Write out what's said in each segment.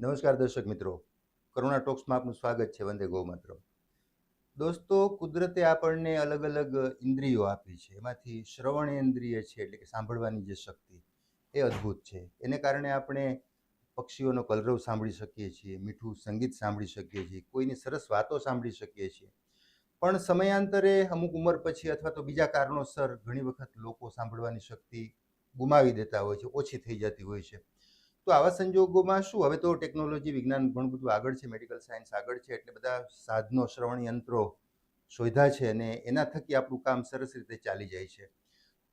નમસ્કાર દર્શક મિત્રો. કરુણા ટોક્સમાં આપનું સ્વાગત છે. વંદે ગૌમાત્ર. દોસ્તો, કુદરતે આપણને અલગ અલગ ઇન્દ્રિયો આપી છે. એમાંથી શ્રવણ ઇન્દ્રિય છે એટલે કે સાંભળવાની જે શક્તિ એ અદ્ભુત છે. એને કારણે આપણે પક્ષીઓનો કલરવ સાંભળી શકીએ છીએ, મીઠું સંગીત સાંભળી શકીએ છીએ, કોઈની સરસ વાતો સાંભળી શકીએ છીએ. પણ સમયાંતરે અમુક ઉંમર પછી અથવા તો બીજા કારણોસર ઘણી વખત લોકો સાંભળવાની શક્તિ ગુમાવી દેતા હોય છે, ઓછી થઈ જતી હોય છે. તો આવા સંજોગોમાં શું? હવે તો ટેકનોલોજી વિજ્ઞાન ઘણું બધું આગળ છે મેડિકલ સાયન્સ આગળ છે, એટલે બધા સાધનો, શ્રવણ યંત્રો શોધ્યા છે અને એના થકી આપણું કામ સરસ રીતે ચાલી જાય છે.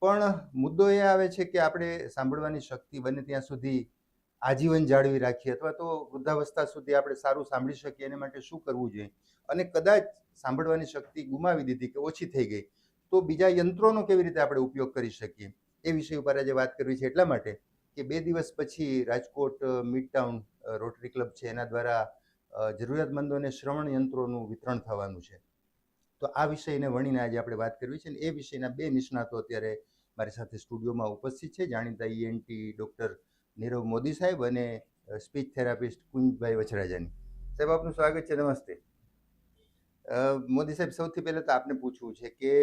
પણ મુદ્દો એ આવે છે કે આપણે સાંભળવાની શક્તિ બને ત્યાં સુધી આજીવન જાળવી રાખીએ અથવા તો વૃદ્ધાવસ્થા સુધી આપણે સારું સાંભળી શકીએ, એને માટે શું કરવું જોઈએ? અને કદાચ સાંભળવાની શક્તિ ગુમાવી દીધી કે ઓછી થઈ ગઈ, તો બીજા યંત્રોનો કેવી રીતે આપણે ઉપયોગ કરી શકીએ? એ વિષય ઉપર આજે વાત કરવી છે એટલા માટે કે બે દિવસ પછી Rajkot mid town rotary club છે, એના દ્વારા જરૂરિયાતમંદોને શ્રવણ યંત્રોનું વિતરણ થવાનું છે. તો આ વિષયને વણીને આજે આપણે વાત કરવી છે અને એ વિષયના બે નિષ્ણાતો અત્યારે મારી સાથે સ્ટુડિયોમાં ઉપસ્થિત છે. જાણીતા ઈએનટી ડૉક્ટર નીરવ મોદી સાહેબ અને સ્પીચ થેરાપિસ્ટ કુંજભાઈ વછરાજાની. સાહેબ, આપનું સ્વાગત છે. નમસ્તે. મોદી સાહેબ, સૌથી પહેલાં તો આપને પૂછવું છે કે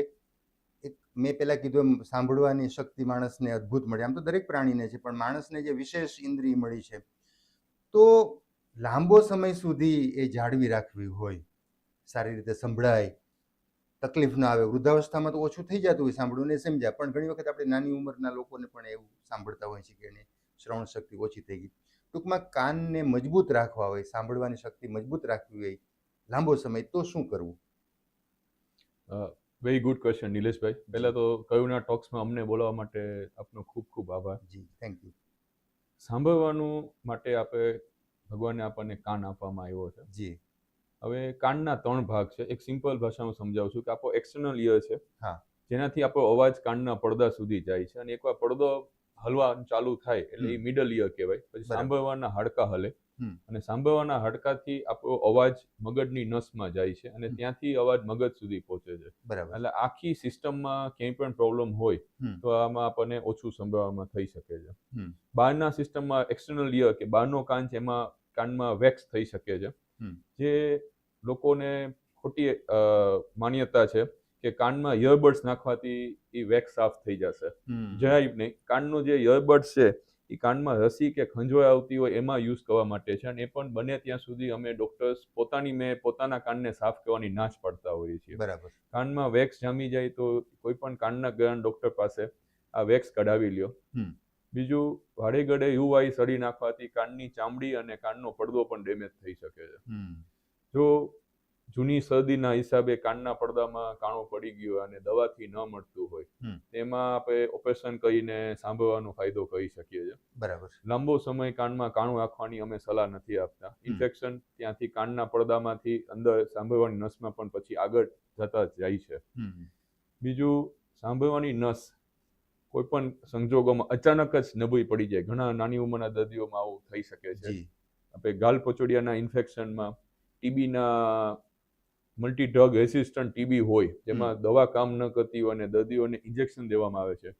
એક મેં પહેલાં કીધું એમ, સાંભળવાની શક્તિ માણસને અદ્ભુત મળી. આમ તો દરેક પ્રાણીને છે, પણ માણસને જે વિશેષ ઇન્દ્રિય મળી છે, તો લાંબો સમય સુધી એ જાળવી રાખવી હોય, સારી રીતે સંભળાય, તકલીફ ના આવે. વૃદ્ધાવસ્થામાં તો ઓછું થઈ જતું હોય, સાંભળવું ને સમજ્યા. પણ ઘણી વખત આપણે નાની ઉંમરના લોકોને પણ એવું સાંભળતા હોય છે કે એને શ્રવણ શક્તિ ઓછી થઈ ગઈ. ટૂંકમાં કાનને મજબૂત રાખવા હોય, સાંભળવાની શક્તિ મજબૂત રાખવી હોય, લાંબો સમય તો શું કરવું? વેરી ગુડ ક્વેશ્ચન નિલેશભાઈ પહેલા તો કયુના ટોક્સમાં અમને બોલાવવા માટે આપનો ખૂબ ખૂબ આભાર. જી થેન્ક યુ સાંભળવાનું માટે આપણે ભગવાને આપણને કાન આપવામાં આવ્યો છે. જી હવે કાનના ત્રણ ભાગ છે. એક સિમ્પલ ભાષામાં સમજાવું છું કે આપણો એક્સટર્નલ ઇયર છે. હા. જેનાથી આપણો અવાજ કાનના પડદા સુધી જાય છે અને એકવાર પડદો હલવા ચાલુ થાય એટલે એ મિડલ ઇયર કહેવાય. પછી સાંભળવાના હાડકા હલે. અને સાંભળવાના હડકાથી આપણો અવાજ મગજની નસમાં જાય છે અને ત્યાંથી અવાજ મગજ સુધી પહોંચે છે. બરાબર. એટલે આખી સિસ્ટમમાં ક્યાંય પણ પ્રોબ્લેમ હોય તો આમાં આપણને ઓછું સંભળવામાં થઈ શકે છે. બહારના સિસ્ટમમાં એક્સટર્નલ ઇયર કે બહારનો કાન છે એમાં કાનમાં વેક્સ થઈ શકે છે. જે લોકોને ખોટી માન્યતા છે કે કાનમાં ઇયરબડ્સ નાખવાથી એ વેક્સ સાફ થઈ જશે. જરાય નહીં. કાનનો જે ઇયરબડ્સ છે એ કાનમાં રસી કે ખંજવાળ આવતી હોય એમાં યુઝ કરવા માટે છે. અને એ પણ બને ત્યાં સુધી અમે ડોક્ટર્સ પોતાની મેં પોતાના કાનને સાફ કરવાની ના જ પાડતા હોઈએ છીએ. બરાબર. કાનમાં વેક્સ જામી જાય તો કોઈ પણ કાનના ગયા ડોક્ટર પાસે આ વેક્સ કઢાવી લ્યો. બીજું વાડે ગળે યુવાઈ સડી નાખવાથી કાનની ચામડી અને કાનનો પડદો પણ ડેમેજ થઈ શકે છે. જો જૂની શરદીના હિસાબે કાનના પડદામાં કાણો પડી ગયો અને દવાથી ન મળતું હોય. તેમાં આપણે ઓપરેશન કરીને સાંભળવાનો ફાયદો કરી શકીએ છીએ. બરાબર લાંબો સમય કાનમાં કાણું રાખવાની અમે સલાહ નથી આપતા. ઇન્ફેક્શન ત્યાંથી કાનના પડદામાંથી અંદર સાંભળવાની નસમાં પણ પછી આગળ જતા જાય છે. બીજું સાંભળવાની નસ કોઈ પણ સંજોગોમાં અચાનક જ નબળી પડી જાય. ઘણા નાની ઉંમરના દર્દીઓમાં આવું થઈ શકે છે. આપણે ગાલ પચોડિયાના ઇન્ફેક્શનમાં ટીબીના મલ્ટી ડ્રગ રેસિસ્ટન્ટ ટીબી હોય જેમાં દવા કામ ન કરતી હોય અને દર્દીઓને ઇન્જેક્શન દેવામાં આવે છે.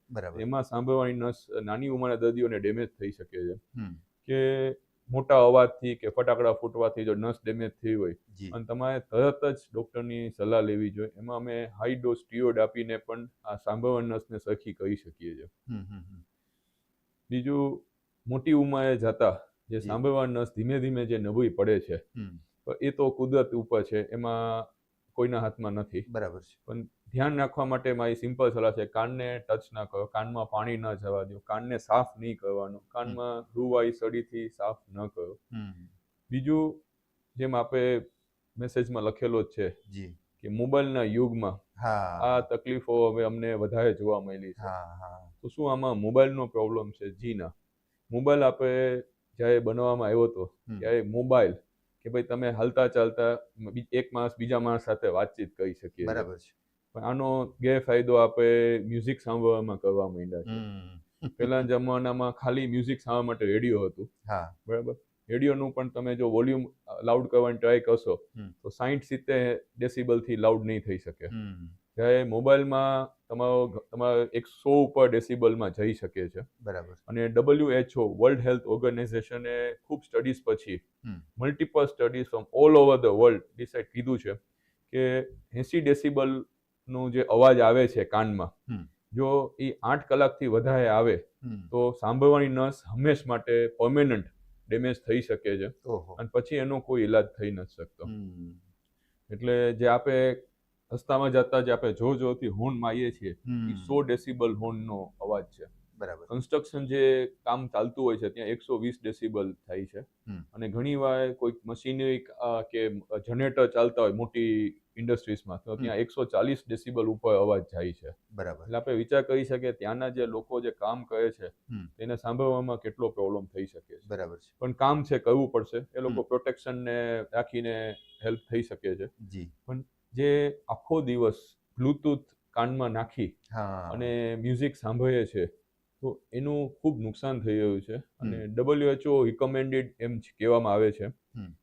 એમાં સાંભળવાની નસ નાની ઉંમરના દર્દીઓને ડેમેજ થઈ શકે છે. કે મોટા અવાજથી કે ફટાકડા ફૂટવાથી જો નસ ડેમેજ થઈ હોય અને તમારે તરત જ ડૉક્ટરની સલાહ લેવી જોઈએ. એમાં અમે હાઈ ડોઝ સ્ટીરોઇડ આપીને પણ આ સાંભળવાની નસને સરખી કરી શકીએ છીએ. બીજું મોટી ઉંમરે જતા જે સાંભળવાની નસ ધીમે ધીમે જે નબળી પડે છે એ તો કુદરત ઉપર છે એમાં કોઈના હાથમાં નથી. બરાબર છે. પણ ધ્યાન રાખવા માટે મારી સિમ્પલ સલાહ છે કાનને ટચ ના કરો કાનમાં પાણી ન જવા દો કાનને સાફ નહીં કરવાનો કાનમાં રૂવાઈ સડીથી સાફ ન કરો. બીજું જેમ આપણે મેસેજમાં લખેલો જ છે જી. કે મોબાઈલના યુગમાં હા. આ તકલીફો હવે અમને વધારે જોવા મળી છે. હા હા. તો શું આમાં મોબાઈલનો પ્રોબ્લેમ છે? જી ના. મોબાઈલ આપણે જ્યારે બનાવવામાં આવ્યો હતો. ત્યારે મોબાઈલ કે ભાઈ તમે હાલતા ચાલતા એક માણસ બીજા માણસ સાથે વાતચીત કરી શકીએ બરાબર છે. પણ આનો ગેરફાયદો આપણે મ્યુઝિક સાંભળવામાં કરવા માંડ્યા છે. પેલા જમાનામાં ખાલી મ્યુઝિક સાંભળવા માટે રેડિયો હતું. હા. બરાબર? રેડિયોનું પણ તમે જો વોલ્યુમ લાઉડ કરવાની ટ્રાય કરશો. તો સાઠ સિત્તેર ડેસિબલથી લાઉડ નહીં થઈ શકે. જ્યારે મોબાઈલમાં તમારો તમારો એક સો ઉપર ડેસિબલમાં જઈ શકે છે. બરાબર. અને ડબલ્યુએચઓ વર્લ્ડ હેલ્થ ઓર્ગેનાઇઝેશને ખૂબ સ્ટડીઝ પછી multiple studies from all over the world decide કીધું છે કે એસી ડેસિબલનું જે અવાજ આવે છે કાનમાં. જો એ આઠ કલાકથી વધારે આવે. તો સાંભળવાની નસ હંમેશ માટે પરમેનન્ટ ડેમેજ થઈ શકે છે. અને પછી એનો કોઈ ઈલાજ થઈ નથી શકતો. એટલે જે આપણે રસ્તામાં જતા જે આપણે જો જોરથી હોર્ન મારીએ છીએ. એ સો ડેસિબલ હોર્નનો અવાજ છે. બરાબર. કન્સ્ટ્રક્શન જે કામ ચાલતું હોય છે ત્યાં એકસો વીસ ડેસિબલ થાય છે. અને ઘણી વાર કોઈક મશીનરી કે જનરેટર ચાલતા હોય મોટી ઇન્ડસ્ટ્રીઝમાં તો ત્યાં એકસો ચાલીસ ડેસિબલ ઉપર અવાજ જાય છે. બરાબર. એટલે આપણે વિચાર કરી શકીએ ત્યાંના જે લોકો જે કામ કરે છે. તેને સાંભળવામાં કેટલો પ્રોબ્લેમ થઈ શકે છે. બરાબર છે. પણ કામ છે કરવું પડશે. એ લોકો પ્રોટેક્શનને રાખીને હેલ્પ થઈ શકે છે. જી. જે આખો દિવસ બ્લુટુથ કાનમાં નાખી અને મ્યુઝિક સાંભળે છે તો એનું ખૂબ નુકસાન થઈ રહ્યું છે. અને. ડબલ્યુએચઓ રિકમેન્ડેડ એમ કહેવામાં આવે છે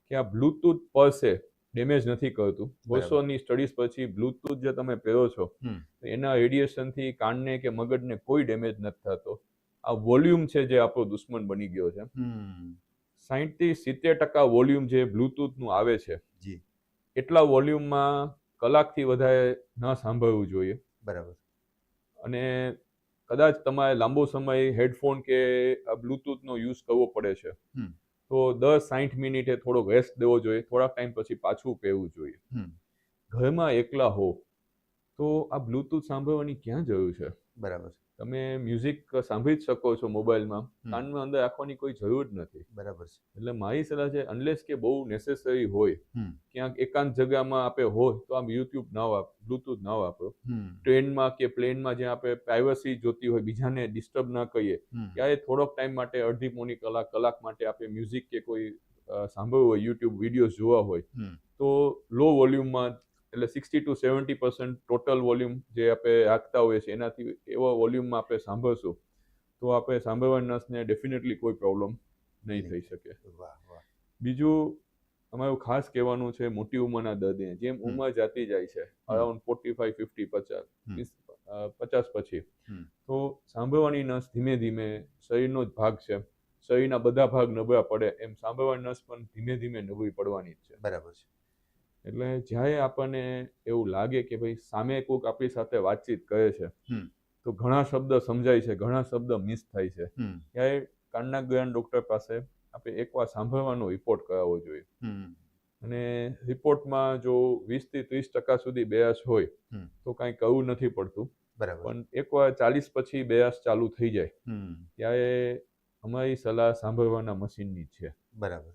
કે આ બ્લુટુથ પર છે ડેમેજ નથી કરતું. વર્ષોની સ્ટડીઝ પછી બ્લુટુથ જે તમે પહેરો છો એના રેડિયેશનથી કાનને કે મગજને કોઈ ડેમેજ નથી થતો. આ વોલ્યુમ છે જે આપણો દુશ્મન બની ગયો છે. હમ. સાહીઠથી સિત્તેર ટકા વોલ્યુમ જે બ્લૂટૂથનું આવે છે એટલા વોલ્યુમમાં કલાકથી વધારે ન સાંભળવું જોઈએ. બરાબર. અને કદાચ તમારે લાંબો સમય હેડફોન કે આ બ્લૂટૂથનો યુઝ કરવો પડે છે. તો દસ સાઠ મિનિટે થોડો રેસ્ટ દેવો જોઈએ થોડાક ટાઈમ પછી પાછું પહેરવું જોઈએ. ઘરમાં એકલા હો તો આ બ્લુટૂથ સાંભળવાની ક્યાં જરૂર છે? બરાબર. તમે મ્યુઝિક સાંભળી જ શકો છો મોબાઈલમાં. કાનમાં અંદર રાખવાની કોઈ જરૂર જ નથી બરાબર છે એટલે મારી સલાહ છે અનલેસ કે બહુ નેસેસરી હોય ક્યાંક એકાંત જગ્યામાં આપણે હોય તો આમ યુટ્યુબ ના વાપ બ્લૂટૂથ ના વાપરો. ટ્રેનમાં કે પ્લેનમાં જ્યાં આપણે પ્રાઇવસી જોતી હોય બીજાને ડિસ્ટર્બ ના કરીએ હમ. ત્યારે થોડોક ટાઈમ માટે અડધી પોણી કલાક કલાક માટે આપણે મ્યુઝિક કે કોઈ સાંભળવું હોય યુટ્યુબ વીડિયો જોવા હોય તો લો વોલ્યુમમાં એટલે sixty to seventy percent total volume જે આપણે રાખતા હોઈએ છીએ એનાથી એવા વોલ્યુમમાં આપણે સાંભળશું તો આપણે સાંભળવાની નસને ડેફિનેટલી કોઈ પ્રોબ્લેમ નહીં થઈ શકે. બીજું અમારું ખાસ કહેવાનું છે મોટી ઉંમરના દર્દીને જેમ. ઉંમર જાતી જાય છે અરાઉન્ડ ફોર્ટી ફાઈવ ફિફ્ટી પચાસ પચાસ પછી તો સાંભળવાની નસ ધીમે ધીમે શરીરનો જ ભાગ છે શરીરના બધા ભાગ નબળા પડે એમ સાંભળવાની નસ પણ ધીમે ધીમે નબળી પડવાની જ છે. બરાબર છે. એટલે જ્યારે આપણને એવું લાગે કે ભાઈ સામે કોઈક આપણી સાથે વાતચીત કરે છે તો ઘણા શબ્દ સમજાય છે ઘણા શબ્દ મિસ થાય છે. ત્યારે કાનના જ્ઞાન ડૉક્ટર પાસે આપણે એકવાર સાંભળવાનો રિપોર્ટ કરાવવો જોઈએ. અને રિપોર્ટમાં જો વીસથી ત્રીસ ટકા સુધી બેયાસ હોય તો કાંઈ કરવું નથી પડતું. બરાબર. પણ એકવાર ચાલીસ પછી બેયાસ ચાલુ થઈ જાય ત્યારે અમારી સલાહ સાંભળવાના મશીનની છે. બરાબર.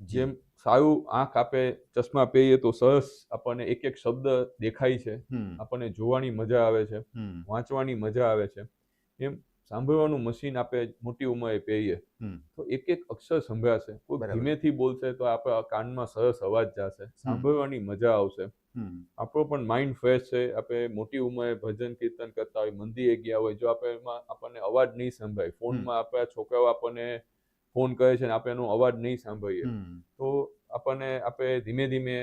જેમ સારું આંખ આપે ચશ્મા પહેરીએ તો સરસ આપણને એક એક શબ્દ દેખાય છે. આપણને જોવાની મજા આવે છે. વાંચવાની મજા આવે છે. એમ સાંભળવાનું મશીન આપણે મોટી ઉંમરે પહેરીએ. તો એક એક અક્ષર સંભળાશે. કોઈ. ધીમેથી બોલશે તો આપણા કાનમાં સરસ અવાજ જશે. સાંભળવાની મજા આવશે. આપણો પણ માઇન્ડ ફ્રેશ છે. આપણે મોટી ઉંમરે ભજન કીર્તન કરતા હોય મંદિરે ગયા હોય જો આપણે એમાં આપણને અવાજ નહીં સંભળાય. ફોનમાં આપણા છોકરાઓ આપણને ફોન કરે છે ને આપણે એનો અવાજ નહીં સાંભળીએ. તો આપણને આપણે ધીમે ધીમે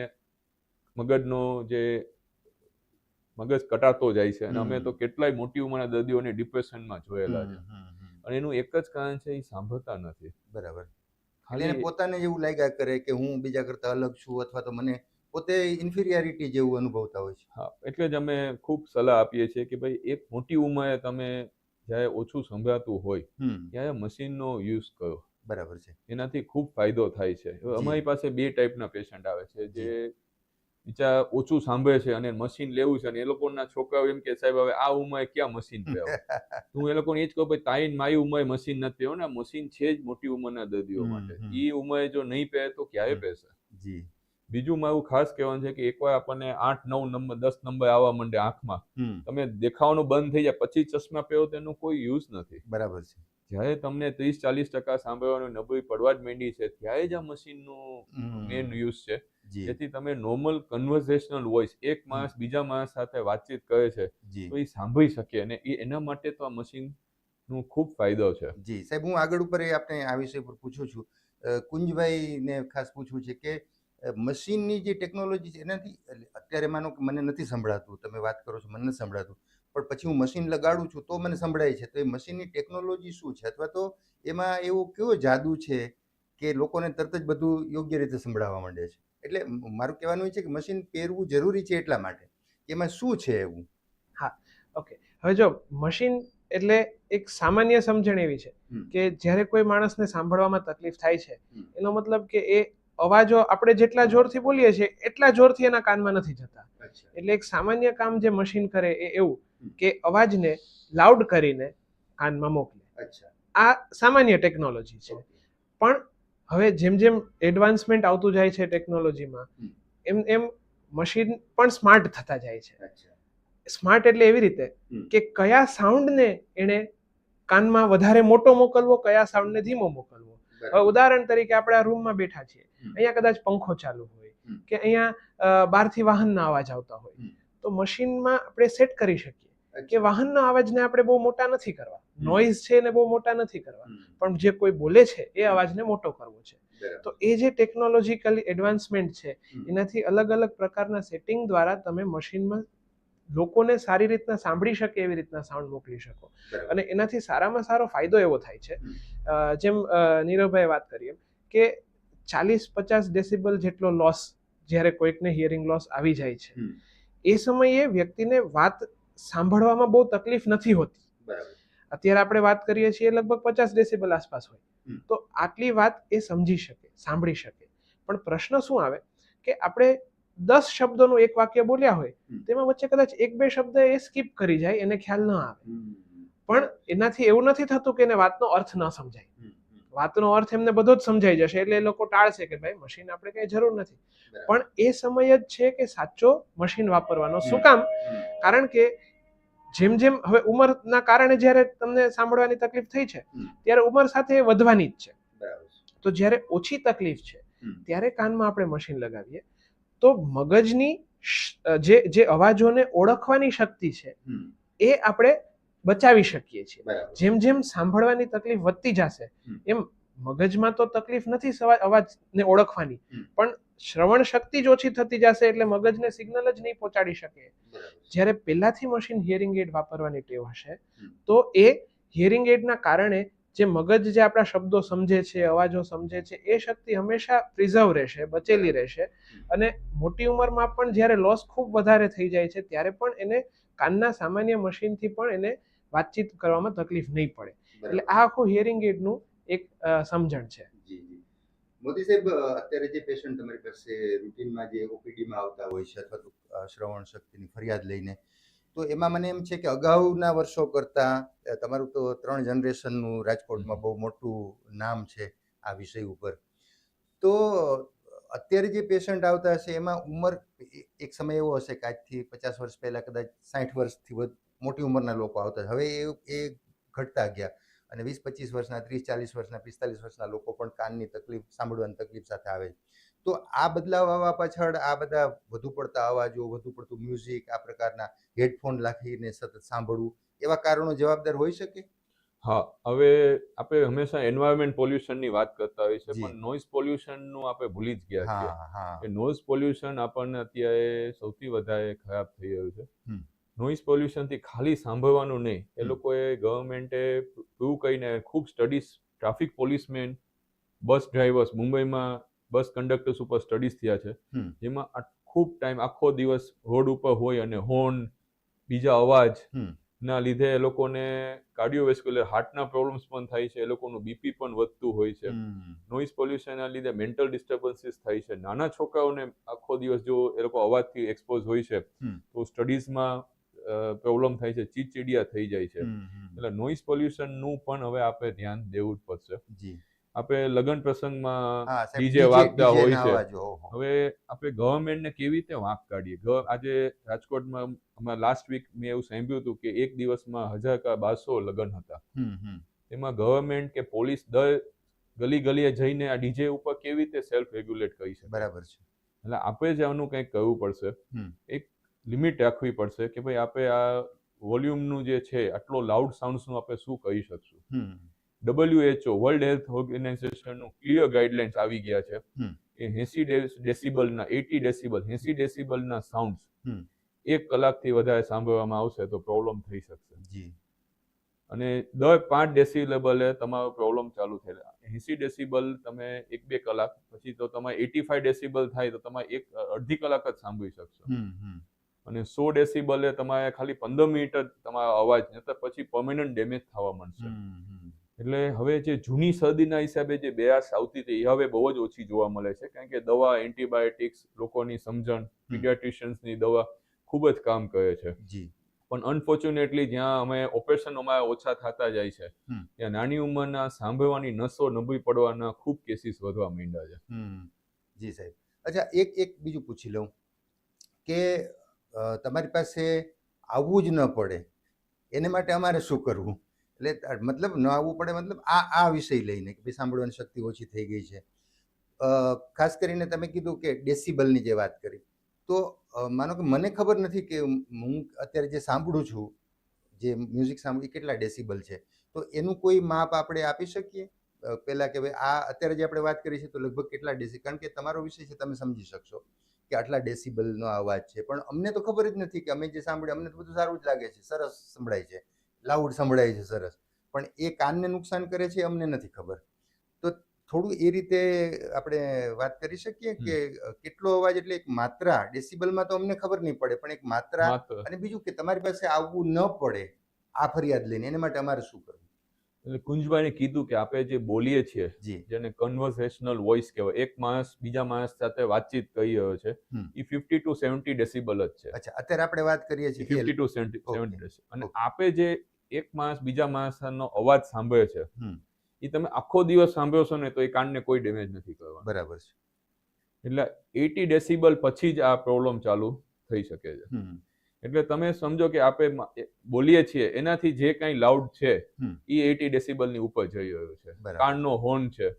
મગજનો જે મગજ કટાતો જાય છે અને અમે તો કેટલાય મોટી ઉંમરના દર્દીઓને ડિપ્રેશનમાં જોયેલા છે. અને એનું એક જ કારણ છે એ સાંભળતા નથી. બરાબર. એને ખાલી પોતાને એવું લાગ્યા કરે કે હું બીજા કરતા અલગ છું અથવા તો મને પોતે ઇન્ફિરિયારિટી જેવું અનુભવતા હોય છે. હા એટલે જ અમે ખૂબ સલાહ આપીએ છીએ કે ભાઈ એક મોટી ઉંમરે તમે જ્યારે ઓછું સંભળાતું હોય ત્યારે મશીનનો યુઝ કરો. બરાબર છે. એનાથી ખૂબ ફાયદો થાય છે. અમારી પાસે બે ટાઈપના પેશન્ટ આવે છે જે બીજા ઓછું સાંભળે છે અને મશીન લેવું છે અને એ લોકોના છોકરાઓ એમ કે સાહેબ હવે આ ઉંમરે ક્યાં મશીન પહેરો હું એ લોકોને એ જ કહું ભાઈ તાઈન મારી ઉંમરે મશીન નથી પહેરો ને મશીન છે જ મોટી ઉંમરના દર્દીઓ માટે. એ ઉંમરે જો નહીં પહેરે તો ક્યારે. પહેરશે? જી. બીજું મારું ખાસ કહેવાનું છે કે એકવાર આપણને આઠ નવ નંબર દસ નંબર આવવા માંડે આંખમાં તમે દેખાવાનું બંધ થઈ જાય પછી ચશ્મા પહેરો તો એનો કોઈ યુઝ નથી. બરાબર છે. જ્યારે તમને ત્રીસ ચાલીસ ટકા સાંભળવાનું નબળી પડવા જ માંડી છે ત્યારે જ આ મશીનનું મેન યુઝ છે. જેથી તમે નોર્મલ કન્વર્ઝેશનલ વોઇસ એક માણસ બીજા માણસ સાથે વાતચીત કરે છે તો એ સાંભળી શકે અને એ એના માટે તો આ મશીનનું ખૂબ ફાયદો છે. જી સાહેબ હું આગળ ઉપર એ આપણે આ વિષય પર પૂછું છું. કુંજભાઈને ખાસ પૂછવું છે કે મશીનની જે ટેકનોલોજી છે એનાથી અત્યારે માનો કે મને નથી સંભળાતું તમે વાત કરો છો મને નથી સંભળાતું. પણ પછી હું મશીન લગાડું છું તો મને સંભળાય છે. તો એ મશીનની ટેકનોલોજી શું છે? અથવા તો એમાં એવો કયો જાદુ છે કે લોકોને તરત જ બધું યોગ્ય રીતે સંભળાવવા માંડે છે? એટલે મારું કહેવાનું એ છે કે મશીન પહેરવું જરૂરી છે એટલા માટે. એમાં શું છે એવું? હા ઓકે હવે જો મશીન એટલે એક સામાન્ય સમજણ એવી છે કે જ્યારે કોઈ માણસને સાંભળવામાં તકલીફ થાય છે એનો મતલબ કે એ અવાજો આપણે જેટલા જોરથી બોલીએ છીએ એટલા જોરથી એના કાનમાં નથી જતા. એટલે એક સામાન્ય કામ જે મશીન કરે એ એવું. કે અવાજને લાઉડ કરીને કાનમાં મોકલે. અચ્છા. આ સામાન્ય ટેકનોલોજી છે. પણ હવે જેમ જેમ એડવાન્સમેન્ટ આવતું જાય છે ટેકનોલોજીમાં એમ એમ મશીન પણ સ્માર્ટ થતા જાય છે. સ્માર્ટ એટલે એવી રીતે કે કયા સાઉન્ડને એણે કાનમાં વધારે મોટો મોકલવો કયા સાઉન્ડને ધીમો મોકલવો. હવે ઉદાહરણ તરીકે આપણે આ રૂમમાં બેઠા છીએ. અહીંયા કદાચ પંખો ચાલુ હોય કે અહીંયા બહારથી વાહનના અવાજ આવતા હોય. તો મશીનમાં આપણે સેટ કરી શકીએ. કે વાહનના અવાજને આપણે બહુ મોટા નથી કરવા. નોઈઝ છે એને બહુ મોટા નથી કરવા. પણ જે કોઈ બોલે છે એ અવાજને મોટો કરવો છે. તો એ જે ટેકનોલોજીકલી એડવાન્સમેન્ટ છે એનાથી અલગ અલગ પ્રકારના સેટિંગ દ્વારા તમે મશીનમાં લોકોને સારી રીતના સાંભળી શકે એવી રીતના સાઉન્ડ મોકલી શકો. અને એનાથી સારામાં સારો ફાયદો એવો થાય છે. જેમ નીરવભાઈ વાત કરી એમ કે ચાલીસ પચાસ ડેસિબલ જેટલો લોસ જ્યારે કોઈકને હિયરિંગ લોસ આવી જાય છે. એ સમયે વ્યક્તિને વાત સાંભળવામાં બહુ તકલીફ નથી હોતી. અત્યારે આપણે વાત કરીએ છીએ લગભગ પચાસ ડેસિબલ આસપાસ હોય. તો આટલી વાત એ સમજી શકે સાંભળી શકે. પણ પ્રશ્ન શું આવે? કે આપણે દસ શબ્દોનું એક વાક્ય બોલ્યા હોય તેમાં વચ્ચે કદાચ એક બે શબ્દ એ સ્કીપ કરી જાય એને ખ્યાલ ન આવે. પણ એનાથી એવું નથી થતું કે એને વાતનો અર્થ ન સમજાય. વાતનો અર્થ એમને બધો જ સમજાઈ જશે એટલે એ લોકો ટાળશે કે ભાઈ મશીન આપણે કઈ જરૂર નથી. પણ એ સમય જ છે કે સાચો મશીન વાપરવાનો. શું કામ? કારણ કે જેમ જેમ હવે ઉંમરના કારણે જ્યારે તમને સાંભળવાની તકલીફ થઈ છે ત્યારે ઉંમર સાથે વધવાની જ છે. તો જ્યારે ઓછી તકલીફ છે ત્યારે કાનમાં આપણે મશીન લગાવીએ. તો મગજની જે જે અવાજોને ઓળખવાની શક્તિ છે એ આપણે બચાવી શકીએ છીએ. જેમ જેમ સાંભળવાની તકલીફ વધતી જશે એમ મગજમાં તો તકલીફ નથી અવાજને ઓળખવાની. પણ શ્રવણ શક્તિ જ ઓછી થતી જશે એટલે મગજને સિગ્નલ જ નહીં પહોંચાડી શકે. જ્યારે પહેલાથી મશીન હિયરિંગ એડ વાપરવાની ટેવ હશે તો એ હિયરિંગ એડના કારણે જે મગજ જે આપણા શબ્દો સમજે છે અવાજો સમજે છે એ શક્તિ હંમેશા પ્રિઝર્વ રહેશે બચેલી રહેશે. અને મોટી ઉંમરમાં પણ જ્યારે લોસ ખૂબ વધારે થઈ જાય છે ત્યારે પણ એને કાનના સામાન્ય મશીનથી પણ એને વાતચીત કરવામાં તકલીફ નહીં પડે. એટલે આ આખું હિયરિંગ એડનું એક સમજણ છે. મોદી સાહેબ અત્યારે જે પેશન્ટ તમારી પાસે રૂટીનમાં જે ઓપીડીમાં આવતા હોય છે અથવા તો શ્રવણ શક્તિની ફરિયાદ લઈને તો એમાં મને એમ છે કે અગાઉના વર્ષો કરતાં તમારું તો ત્રણ જનરેશનનું રાજકોટમાં બહુ મોટું નામ છે આ વિષય ઉપર. તો અત્યારે જે પેશન્ટ આવતા હશે એમાં ઉંમર એક સમય એવો હશે કે આજથી પચાસ વર્ષ પહેલાં કદાચ સાઠ વર્ષથી વધુ મોટી ઉંમરના લોકો આવતા હવે એ એ ઘટતા ગયા. અને વીસ પચીસ વર્ષના ત્રીસ ચાલીસ વર્ષના પિસ્તાલીસ વર્ષના લોકો પણ કાનની તકલીફ સાંભળવાની તકલીફ સાથે આવે છે. તો આ બદલાવ આવવા પાછળ આ બધા વધુ પડતા અવાજો વધુ પડતું મ્યુઝિક આ પ્રકારના હેડફોન રાખીને સતત સાંભળવું એવા કારણો જવાબદાર હોઈ શકે? હા હવે આપણે હંમેશા એન્વાયરમેન્ટ પોલ્યુશનની વાત કરતા હોઈએ છીએ પણ નોઇઝ પોલ્યુશનનું આપણે ભૂલી જ ગયા છીએ. કે નોઇઝ પોલ્યુશન આપણને અત્યારે સૌથી વધારે ખરાબ થઈ રહ્યું છે. નોઇઝ પોલ્યુશનથી ખાલી સાંભળવાનું નહીં. એ લોકોએ ગવર્મેન્ટે પ્રૂવ કરીને ખૂબ studies traffic policemen bus drivers મુંબઈમાં બસ કંડક્ટર્સ ઉપર સ્ટડીઝ થયા છે. જેમાં ખૂબ ટાઈમ આખો દિવસ રોડ ઉપર હોય અને હોર્ન બીજા અવાજ. ના લીધે એ લોકોને કાર્ડિયોવેસ્ક્યુલર હાર્ટના પ્રોબ્લેમ્સ પણ થાય છે. એ લોકોનું બીપી પણ વધતું હોય છે. નોઇઝ પોલ્યુશનના લીધે મેન્ટલ ડિસ્ટર્બન્સીસ થાય છે. નાના છોકરાઓને આખો દિવસ જો એ લોકો અવાજથી એક્સપોઝ હોય છે તો સ્ટડીઝમાં પ્રોબ્લેમ થાય છે ચીડચીડિયા થઈ જાય છે. એટલે નોઇઝ પોલ્યુશનનું પણ હવે આપણે ધ્યાન દેવું જ પડશે. આપણે લગ્ન પ્રસંગમાં ડીજે વાગતા હોય છે. હવે આપણે ગવર્મેન્ટને કેવી રીતે વાંક કાઢીએ? આજે રાજકોટમાં હમણાં લાસ્ટ વીક મેં એવું સાંભળ્યું હતું કે એક દિવસમાં હજાર કા બારસો લગ્ન હતા. એમાં ગવર્મેન્ટ કે પોલીસ દર ગલી ગલીએ જઈને આ ડીજે ઉપર કેવી રીતે સેલ્ફ રેગ્યુલેટ કરી શકે? બરાબર છે. એટલે આપણે જ આનું કંઈક કરવું પડશે. એક લિમિટ રાખવી પડશે કે ભાઈ આપણે આ વોલ્યુમનું જે છે આટલો લાઉડ સાઉન્ડ્સનું આપણે શું કહી શકશું. ડબલ્યુએચઓ વર્લ્ડ હેલ્થ ઓર્ગેનાઇઝેશનનું ક્લિયર ગાઈડલાઇન્સ આવી ગયા છે. એ એસી ડેસિબલના એટી ડેસિબલ એસી ડેસિબલના સાઉન્ડ એક કલાકથી વધારે સાંભળવામાં આવશે તો પ્રોબ્લેમ થઈ શકશે. અને દર પાંચ ડેસિલેબલે તમારો પ્રોબ્લેમ ચાલુ થયેલા એસી ડેસિબલ તમે એક બે કલાક પછી તો તમારે એટી ફાઈવ ડેસિબલ થાય તો તમારે એક અડધી કલાક જ સાંભળી શકશો. અને સો ડેસિબલે તમારે ખાલી પંદર મિનિટ જ તમારો અવાજ નહીતર પછી પરમેનન્ટ ડેમેજ થવા હમ એટલે હવે જે જૂની શરદીના હિસાબે જે બેઆસ આવતી હતી એ હવે બહુ જ ઓછી જોવા મળે છે કારણ કે દવા એન્ટીબાયોટિક્સ લોકોની સમજણ પીડિયાટ્રિશિયન્સની દવા ખૂબ જ કામ કરે છે. જી. પણ અનફોર્ચ્યુનેટલી જ્યાં અમે ઓપરેશન અમારા ઓછા થતા જાય છે ત્યાં નાની ઉંમરના સાંભળવાની નસો નબળી પડવાના ખૂબ કેસીસ વધવા માંડ્યા છે. જી સાહેબ. અચ્છા એક એક બીજું પૂછી લઉં કે તમારી પાસે આવવું જ ન પડે. એને માટે અમારે શું કરવું? એટલે મતલબ ન આવવું પડે મતલબ આ આ વિષય લઈને કે ભાઈ સાંભળવાની શક્તિ ઓછી થઈ ગઈ છે. ખાસ કરીને તમે કીધું કે ડેસિબલની જે વાત કરી. તો માનો કે મને ખબર નથી કે હું અત્યારે જે સાંભળું છું, જે મ્યુઝિક સાંભળી કેટલા ડેસિબલ છે. તો એનું કોઈ માપ આપણે આપી શકીએ? પહેલાં કે ભાઈ આ અત્યારે જે આપણે વાત કરી છે, તો લગભગ કેટલા ડેસી, કારણ કે તમારો વિષય છે, તમે સમજી શકશો. કે આટલા ડેસિબલનો અવાજ છે. પણ અમને તો ખબર જ નથી કે અમે જે સાંભળીએ અમને તો બધું સારું જ લાગે છે. સરસ સંભળાય છે. લાઉડ સંભળાય છે સરસ. પણ એ કાનને નુકસાન કરે છે અમને નથી ખબર. તો થોડું એ રીતે આપણે વાત કરી શકીએ કે કેટલો અવાજ એટલે એક માત્રા ડેસિબલમાં તો અમને ખબર નહીં પડે પણ એક માત્રા માત્ર. અને બીજું કે તમારી પાસે આવવું ન પડે આ ફરિયાદ લઈને એને માટે અમારે શું કરવું? એટલે કુંજભાઈને કીધું કે આપણે જે બોલીએ છીએ જેને કન્વર્સેશનલ વોઇસ કહેવાય એક માણસ બીજા માણસ સાથે વાતચીત કરી રહ્યો છે એ ફિફ્ટી ટુ સેવન્ટી ડેસિબલ જ છે. અચ્છા અત્યારે આપણે વાત કરીએ છીએ fifty to seventy seventy decibel અને આપણે આપે જે એક માણસ બીજા માણસનો અવાજ સાંભળે છે. એ તમે આખો દિવસ સાંભળો છો ને તો એ કાનને કોઈ ડેમેજ નથી કરવાનો. બરાબર છે. એટલે એટી ડેસિબલ પછી જ આ પ્રોબ્લેમ ચાલુ થઈ શકે છે. એટલે તમે સમજો કે આપણે બોલીએ છીએ એનાથી જે કાંઈ લાઉડ છે. એ એટી ડેસિબલની ઉપર જઈ રહ્યો છે. કાનનો હોર્ન છે.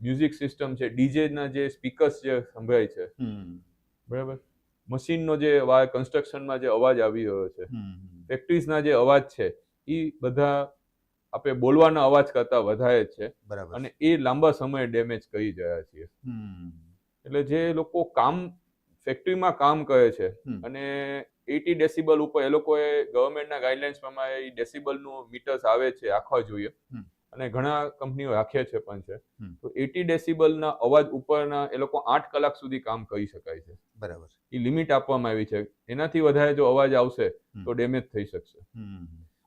મ્યુઝિક સિસ્ટમ છે ડીજે ના જે સ્પીકર્સ જે સંભળાય છે. બરાબર? મશીનનો જે અવાજ કન્સ્ટ્રક્શનમાં જે અવાજ આવી રહ્યો છે. ફેક્ટરીઝ ફેક્ટરીઝના જે અવાજ છે એ બધા આપણે બોલવાના અવાજ કરતા વધારે છે. બરાબર. અને એ લાંબા સમયે ડેમેજ કરી રહ્યા છીએ. એટલે જે લોકો કામ ફેક્ટરીમાં કામ કરે છે અને એટી ડેસિબલ ઉપર એ લોકોએ ગવર્મેન્ટના ગાઈડલાઇન્સ પ્રમાણે ડેસિબલનું મીટર્સ આવે છે રાખવા જોઈએ. અને ઘણા કંપનીઓ રાખે છે પણ છે. તો એટી ડેસિબલના અવાજ ઉપરના એ લોકો આઠ કલાક સુધી કામ કરી શકાય છે. બરાબર. એ લિમિટ આપવામાં આવી છે. એનાથી વધારે જો અવાજ આવશે તો ડેમેજ થઈ શકશે.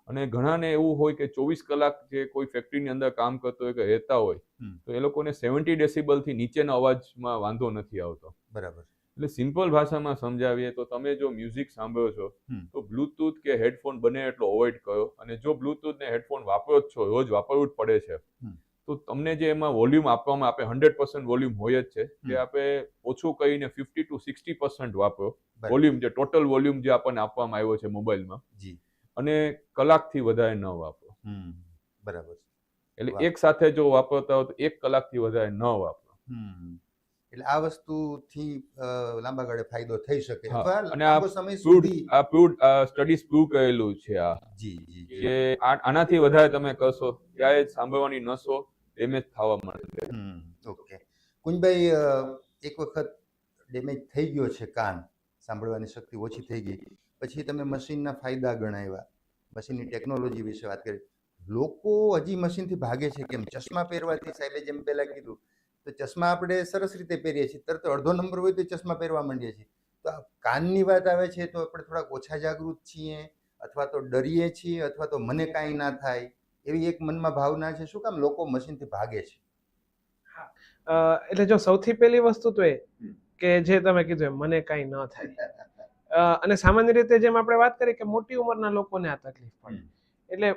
અને ઘણાને એવું હોય કે ચોવીસ કલાક જે કોઈ ફેક્ટરીની અંદર કામ કરતો હોય કે રહેતા હોય તો એ લોકોને સેવન્ટી ડેસિબલથી નીચેના અવાજમાં વાંધો નથી આવતો. બરાબર. એટલે સિમ્પલ ભાષામાં સમજાવીએ તો તમે જો મ્યુઝિક સાંભળો છો તો બ્લૂટૂથ કે હેડફોન બને એટલો અવોઇડ કરો. અને જો બ્લુટુથ ને હેડફોન વાપરો જ છો રોજ વાપરવું જ પડે છે તો તમને જે એમાં વોલ્યુમ આપવામાં આપે હંડ્રેડ પર્સન્ટ વોલ્યુમ હોય જ છે. કે આપણે ઓછું કરીને ફિફ્ટી ટુ સિક્સટી પર્સન્ટ વાપરો. વોલ્યુમ જે ટોટલ વોલ્યુમ જે આપણને આપવામાં આવ્યો છે મોબાઈલમાં અને કલાકથી વધારે ન વાપરો. બરાબર. એટલે એક સાથે જો વાપરતા હો તો એક કલાકથી વધારે ન વાપરો. એટલે આ વસ્તુથી લાંબા ગાળે ફાયદો થઈ શકે. લાંબો સમય સુધી આ પ્રૂવ સ્ટડીઝ પ્રૂવ કરેલું છે આ. જી જી જી. કે આનાથી વધારે તમે કરશો ત્યારે સાંભળવાની નસો ડેમેજ થવા મળે ઓકે. કુંજભાઈ એક વખત ડેમેજ થઈ ગયો છે કાન. સાંભળવાની શક્તિ ઓછી થઈ ગઈ. પછી તમે મશીનના ફાયદા ગણાવ્યા. મશીનની ટેકનોલોજી વિશે વાત કરી. લોકો હજી મશીનથી ભાગે છે કેમ? ચશ્મા પહેરવાથી સાહેબે જેમ પહેલાં કીધું તો ચશ્મા આપણે સરસ રીતે પહેરીએ છીએ. તરત અડધો નંબર હોય તો ચશ્મા પહેરવા માંડીએ છીએ. તો કાનની વાત આવે છે તો આપણે થોડાક ઓછા જાગૃત છીએ અથવા તો ડરીએ છીએ અથવા તો મને કાંઈ ના થાય એવી એક મનમાં ભાવના છે. શું કામ? લોકો મશીનથી ભાગે છે. એટલે જો સૌથી પહેલી વસ્તુ તો એ કે જે તમે કીધું મને કાંઈ ન થાય. અને સામાન્ય રીતે જેમ આપણે વાત કરી કે મોટી ઉંમરના લોકોને આ તકલીફ પડે. એટલે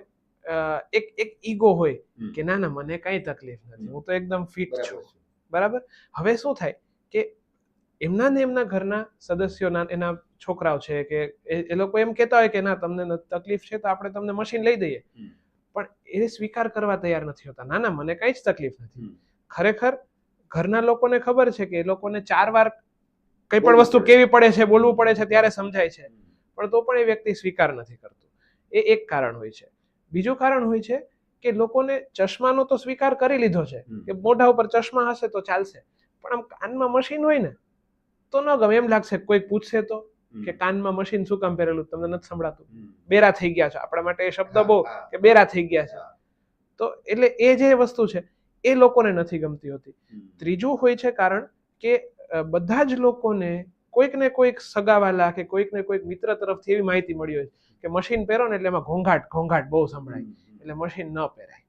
એક એક ઈગો હોય કે ના ના મને કાંઈ તકલીફ નથી. હું તો એકદમ ફિટ છું. છે. બરાબર? હવે શું થાય કે એમના ને એમના ઘરના સદસ્યોના એના છોકરાઓ છે કે એ લોકો એમ કહેતા હોય કે ના તમને તકલીફ છે તો આપણે તમને મશીન લઈ દઈએ. પણ એ સ્વીકાર કરવા તૈયાર નથી હોતા. ના ના મને કઈ જ તકલીફ નથી. ખરેખર ઘરના લોકોને ખબર છે કે એ લોકોને ચાર વાર કઈ પણ વસ્તુ કેવી પડે છે બોલવું પડે છે ત્યારે સમજાય છે. પણ તો પણ એ વ્યક્તિ સ્વીકાર નથી કરતો. એ એક કારણ હોય છે. બીજું કારણ હોય છે કે લોકોને ચશ્માનો તો સ્વીકાર કરી લીધો છે કે મોઢા ઉપર ચશ્મા હશે તો ચાલશે. પણ આમ કાનમાં મશીન હોય ને તો ન ગમે. એમ લાગશે કોઈક પૂછશે તો કે કાનમાં મશીન શું કામ પહેરેલું? તમને નથી સંભળાતું. બેરા થઈ ગયા છો. આપણા માટે એ શબ્દ બહુ કે બેરા થઈ ગયા છે. તો એટલે એ જે વસ્તુ છે એ લોકોને નથી ગમતી હોતી. ત્રીજું હોય છે કારણ કે બધા જ લોકોને કોઈક ને કોઈક સગાવાલા કે કોઈક ને કોઈક મિત્ર તરફથી એવી માહિતી મળી હોય કે મશીન પહેરો ને એટલે એમાં ઘોંઘાટ ઘોંઘાટ બહુ સંભળાય. એટલે મશીન ન પહેરાય.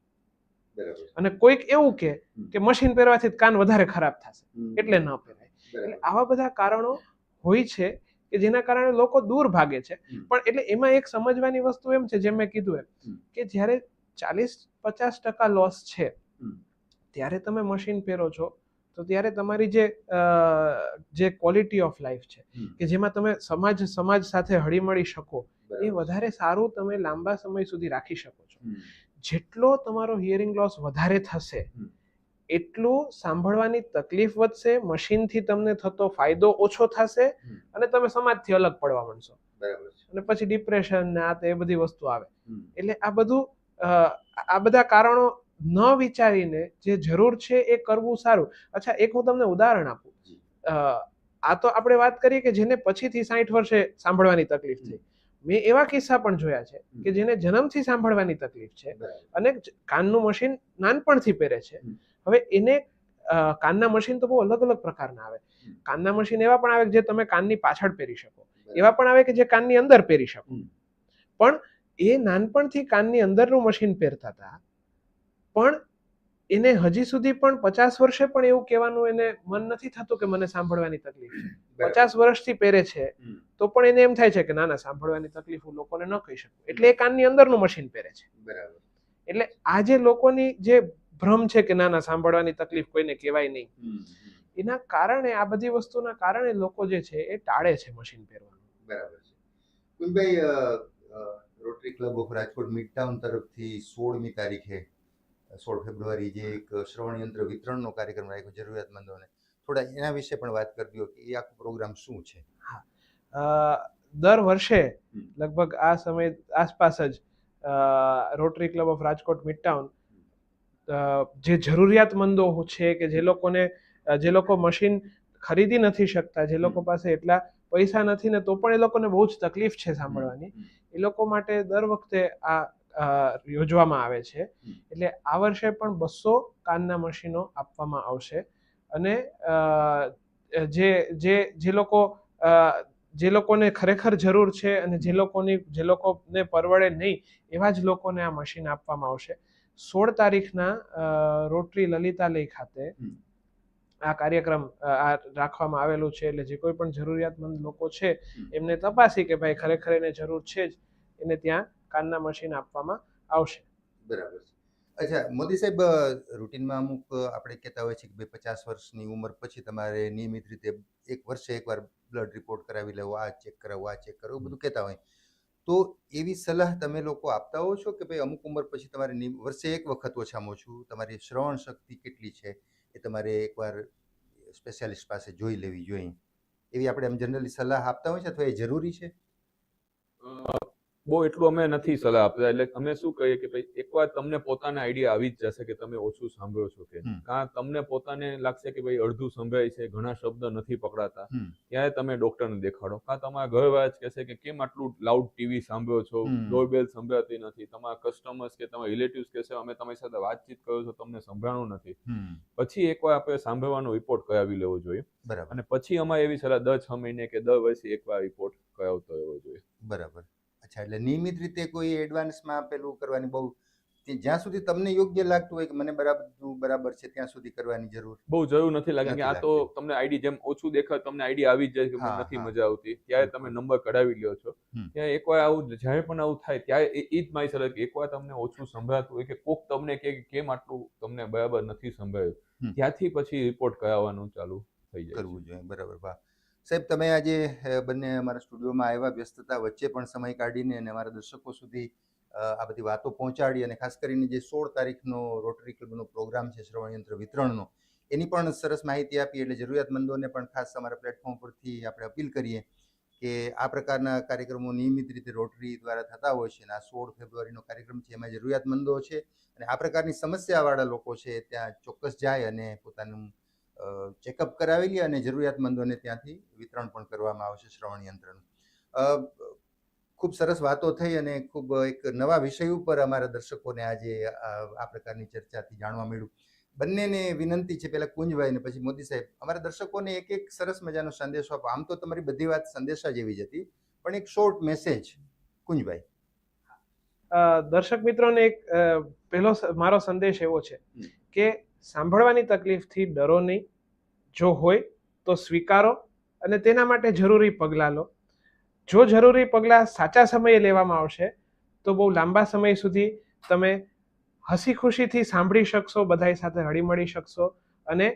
અને કોઈક એવું કે કે મશીન પહેરવાથી કાન વધારે ખરાબ થશે એટલે ન પહેરાય. એટલે આવા બધા કારણો હોય છે કે જેના કારણે લોકો દૂર ભાગે છે. પણ એટલે એમાં એક સમજવાની વસ્તુ એમ છે જેમ મેં કીધું એમ કે જ્યારે ચાલીસ પચાસ ટકા લોસ છે ત્યારે તમે મશીન પહેરો છો તો ત્યારે તમારી જે જે ક્વોલિટી ઓફ લાઈફ છે કે જેમાં તમે સમાજ સમાજ સાથે હળીમળી શકો એ વધારે સારું તમે લાંબા સમય સુધી રાખી શકો છો. જેટલો તમારો હિયરિંગ લોસ વધારે થશે એટલું સાંભળવાની તકલીફ વધશે મશીનથી તમને થતો ફાયદો ઓછો થશે અને તમે સમાજથી અલગ પડવા માંડશો. બરાબર અને પછી ડિપ્રેશન ને આ તે એ બધી વસ્તુ આવે. એટલે આ બધું આ બધા કારણો ન વિચારીને જે જરૂર છે એ કરવું સારું. અચ્છા એક હું તમને ઉદાહરણ આપું. આ તો આપણે વાત કરીએ કે જેને પછીથી સાઠ વર્ષે સાંભળવાની તકલીફ થઈ. મેં એવા કિસ્સા પણ જોયા છે કે જેને જન્મથી સાંભળવાની તકલીફ છે અને કાનનું મશીન નાનપણથી પહેરે છે. હવે એને કાનના મશીન તો બહુ અલગ અલગ પ્રકારના આવે. કાનના મશીન એવા પણ આવે કે જે તમે કાનની પાછળ પહેરી શકો. એવા પણ આવે કે જે કાનની અંદર પહેરી શકો. પણ એ નાનપણથી કાનની અંદરનું મશીન પહેરતા હતા પણ એને હજી સુધી પણ પચાસ વર્ષે પણ એવું કહેવાનું એને મન નથી થતું કે મને સાંભળવાની તકલીફ છે. પચાસ વર્ષથી પહેરે છે તો પણ એને એમ થાય છે કે ના ના સાંભળવાની તકલીફ હું લોકોને ન કહી શકું. એટલે એ કાનની અંદરનું મશીન પહેરે છે. બરાબર. એટલે આજે લોકોની જે ભ્રમ છે કે ના ના સાંભળવાની તકલીફ કોઈને કહેવાય નહીં. એના કારણે આ બધી વસ્તુના કારણે લોકો જે છે એ ટાળે છે મશીન પહેરવાનું. બરાબર છે. અ, rotary club of Rajkot midtown તરફથી સોળમી તારીખે સોળ ફેબ્રુઆરી જે એક શ્રવણ યંત્ર વિતરણનો કાર્યક્રમ રાખ્યો જરૂરિયાતમંદોને. થોડા એના વિશે પણ વાત કરી દો કે એ આખો પ્રોગ્રામ શું છે? હા. દર વર્ષે લગભગ આ સમય આસપાસ જ rotary club of Rajkot midtown town જે જરૂરિયાતમંદો છે કે જે લોકોને જે લોકો મશીન ખરીદી નથી શકતા જે લોકો પાસે એટલા પૈસા નથી ને તો પણ એ લોકોને બહુ જ તકલીફ છે સાંભળવાની. એ લોકો માટે દર વખતે આ યોજવામાં આવે છે. એટલે આ વર્ષે પણ બસો કાનના મશીનો આપવામાં આવશે. અને જે જે જે લોકો જે લોકોને ખરેખર જરૂર છે અને જે લોકોની જે લોકોને પરવડે નહીં એવા જ લોકોને આ મશીન આપવામાં આવશે. સોળ તારીખના રોટરી લલિતાલય ખાતે આ કાર્યક્રમ આ રાખવામાં આવેલું છે. એટલે જે કોઈ પણ જરૂરિયાતમંદ લોકો છે એમને તપાસી કે ભાઈ ખરેખર એને જરૂર છે જ. એને ત્યાં કાનના મશીન આપવામાં આવશે. બરાબર છે. અચ્છા મોદી સાહેબ રૂટિનમાં અમુક આપણે કહેતા હોય છે કે ભાઈ પચાસ વર્ષની ઉંમર પછી તમારે નિયમિત રીતે એક વર્ષે એકવાર બ્લડ રિપોર્ટ કરાવી લેવો આ ચેક કરાવો આ ચેક કરવું બધું કહેતા હોય. તો એવી સલાહ તમે લોકો આપતા હો છો કે ભાઈ અમુક ઉંમર પછી તમારે વર્ષે એક વખત ઓછામાં ઓછું તમારી શ્રવણ શક્તિ કેટલી છે એ તમારે એકવાર સ્પેશિયાલિસ્ટ પાસે જોઈ લેવી જોઈએ. એવી આપણે એમ જનરલી સલાહ આપતા હોય છે અથવા એ જરૂરી છે? બહુ એટલું અમે નથી સલાહ આપતા. એટલે અમે શું કહીએ કે ભાઈ એકવાર તમને પોતાને આઈડિયા આવી જ જશે કે તમે ઓછું સાંભળો છો કે કાં તમને પોતાને લાગશે કે ભાઈ અડધું સંભળાય છે ઘણા શબ્દ નથી પકડાતા. ત્યારે તમે ડોક્ટરને દેખાડો. કાં તમારા ઘરવાળા જ કહેશે કે કેમ આટલું લાઉડ ટીવી સાંભળો છો. ડોરબેલ સંભળાતી નથી. તમારા કસ્ટમર્સ કે તમારા રિલેટિવ્સ કહેશે અમે તમારી સાથે વાતચીત કરો છો તમને સંભળાણું નથી. પછી એકવાર આપણે સાંભળવાનો રિપોર્ટ કરાવી લેવો જોઈએ. બરાબર. અને પછી અમારે એવી સલાહ દર છ મહિને કે દર વર્ષે એકવાર રિપોર્ટ કરાવતો રહેવો જોઈએ. બરાબર. અચ્છા એટલે નિયમિત રીતે કોઈ એડવાન્સમાં પેલું કરવાની બહુ જ્યાં સુધી તમને યોગ્ય લાગતું હોય કે મને બરાબર બરાબર છે ત્યાં સુધી કરવાની જરૂર બહુ જરૂર નથી લાગે કે આ તો તમને આઈડી જેમ ઓછું દેખાય તમને આઈડી આવી જ જાય કે નથી મજા આવતી. ત્યારે તમે નંબર કઢાવી લ્યો છો. ત્યાં એકવાર આવું જ્યારે પણ આવું થાય ત્યારે એ જ મારી સલાહ કે એકવાર તમને ઓછું સંભળાતું હોય કે કોક તમને કે કેમ આટલું તમને બરાબર નથી સંભળાયું. ત્યાંથી પછી રિપોર્ટ કરાવવાનું ચાલુ થઈ જાય કરવું જોઈએ. બરાબર. વાહ. સાહેબ, તમે આજે બંને અમારા સ્ટુડિયોમાં આવ્યા, વ્યસ્તતા વચ્ચે પણ સમય કાઢીને અને અમારા દર્શકો સુધી આ બધી વાતો પહોંચાડી અને ખાસ કરીને જે સોળ તારીખનો રોટરી ક્લબનો પ્રોગ્રામ છે, શ્રવણ યંત્ર વિતરણનો, એની પણ સરસ માહિતી આપી એટલે જરૂરિયાતમંદોને પણ ખાસ અમારા પ્લેટફોર્મ પરથી આપણે અપીલ કરીએ કે આ પ્રકારના કાર્યક્રમો નિયમિત રીતે રોટરી દ્વારા થતા હોય છે અને આ સોળ ફેબ્રુઆરીનો કાર્યક્રમ છે, એમાં જરૂરિયાતમંદો છે અને આ પ્રકારની સમસ્યાવાળા લોકો છે, ત્યાં ચોક્કસ જાય અને પોતાનું ચેકઅપ કરાવી લે અને જરૂરિયાતમંદોને ત્યાંથી વિતરણ પણ કરવામાં આવશે શ્રવણ યંત્રનું. ખૂબ સરસ વાતો થઈ અને ખૂબ એક નવા વિષય ઉપર અમારા દર્શકોને આજે આ પ્રકારની ચર્ચાથી જાણવા મળ્યું. બંનેને વિનંતી છે પહેલાં કુંજભાઈ ને પછી મોદી સાહેબ. અમારા દર્શકોને એક એક સરસ મજાનો સંદેશો આપો. આમ તો તમારી બધી વાત સંદેશા જેવી જ હતી પણ એક શોર્ટ મેસેજ કુંજભાઈ. દર્શક મિત્રોને એક પહેલો મારો સંદેશ એવો છે કે સાંભળવાની તકલીફથી ડરો નહીં. જો હોય તો સ્વીકારો અને તેના માટે જરૂરી પગલાં લો. જો જરૂરી પગલાં સાચા સમયે લેવામાં આવશે તો બહુ લાંબા સમય સુધી તમે હસી ખુશીથી સાંભળી શકશો બધાય સાથે હળીમળી શકશો અને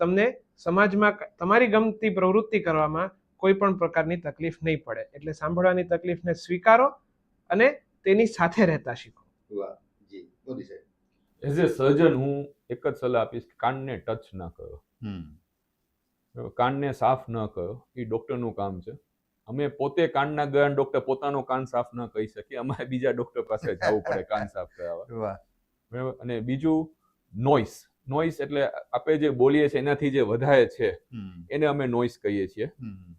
તમને સમાજમાં તમારી ગમતી પ્રવૃત્તિ કરવામાં કોઈ પણ પ્રકારની તકલીફ નહીં પડે. એટલે સાંભળવાની તકલીફને સ્વીકારો અને તેની સાથે રહેતા શીખો. વાહ જી મોદી એઝ એ સર્જન હું એક જ સલાહ આપીશ કાનને ટચ ના કરો? કાનને સાફ ન કરો એ ડૉક્ટરનું કામ છે. અમે પોતે કાનના ગયા ડૉક્ટર પોતાનો કાન સાફ ન કહી શકીએ. અમારે બીજા ડૉક્ટર પાસે જવું પડે કાન સાફ કરાવવા. બરાબર? અને બીજું નોઇસ નોઈસ એટલે આપણે જે બોલીએ છીએ એનાથી જે વધારે છે એને અમે નોઇસ કહીએ છીએ.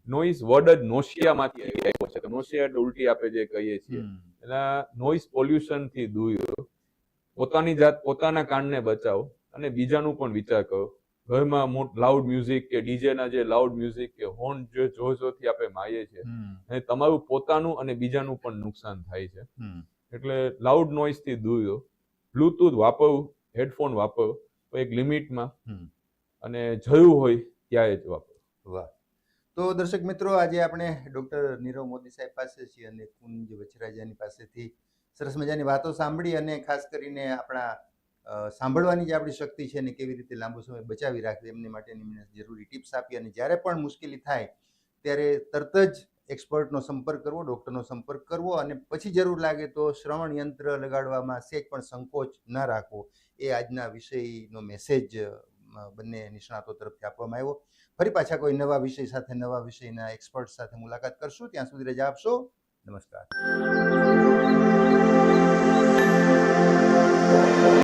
નોઈસ વર્ડ જ નોશિયામાંથી આવ્યો છે. નોશિયા એટલે ઉલટી આપણે જે કહીએ છીએ. એટલે પોલ્યુશન પોલ્યુશનથી દૂર પોતાની જાત પોતાના કાનને બચાવો. અને બીજાનું પણ વિચાર કરો. ઘરમાં લાઉડ મ્યુઝિક કે ડીજેના જે લાઉડ મ્યુઝિક કે હોર્ન જે જોર જોરથી આપણે મારીએ છીએ અને તમારું પોતાનું અને બીજાનું પણ નુકસાન થાય છે. એટલે લાઉડ નોઇઝથી દૂર રહો. બ્લૂટૂથ વાપરવું હેડફોન વાપરો એક લિમિટમાં અને જરૂર હોય ત્યારે જ વાપરો. વાહ. તો દર્શક મિત્રો આજે આપણે ડૉક્ટર નીરવ મોદી સાહેબ પાસે છીએ અને કુંજ વચરાજાની પાસેથી સરસ મજાની વાતો સાંભળી અને ખાસ કરીને આપણા સાંભળવાની જે આપણી શક્તિ છે એને કેવી રીતે લાંબો સમય બચાવી રાખવી એમની માટેની એમણે જરૂરી ટિપ્સ આપી અને જ્યારે પણ મુશ્કેલી થાય ત્યારે તરત જ એક્સપર્ટનો સંપર્ક કરવો, ડૉક્ટરનો સંપર્ક કરવો અને પછી જરૂર લાગે તો શ્રવણ યંત્ર લગાડવામાં સેજ પણ સંકોચ ન રાખવો એ આજના વિષયનો મેસેજ બંને નિષ્ણાતો તરફથી આપવામાં આવ્યો. ફરી પાછા કોઈ નવા વિષય સાથે, નવા વિષયના એક્સપર્ટ સાથે મુલાકાત કરશું. ત્યાં સુધી રજા આપશો. નમસ્કાર.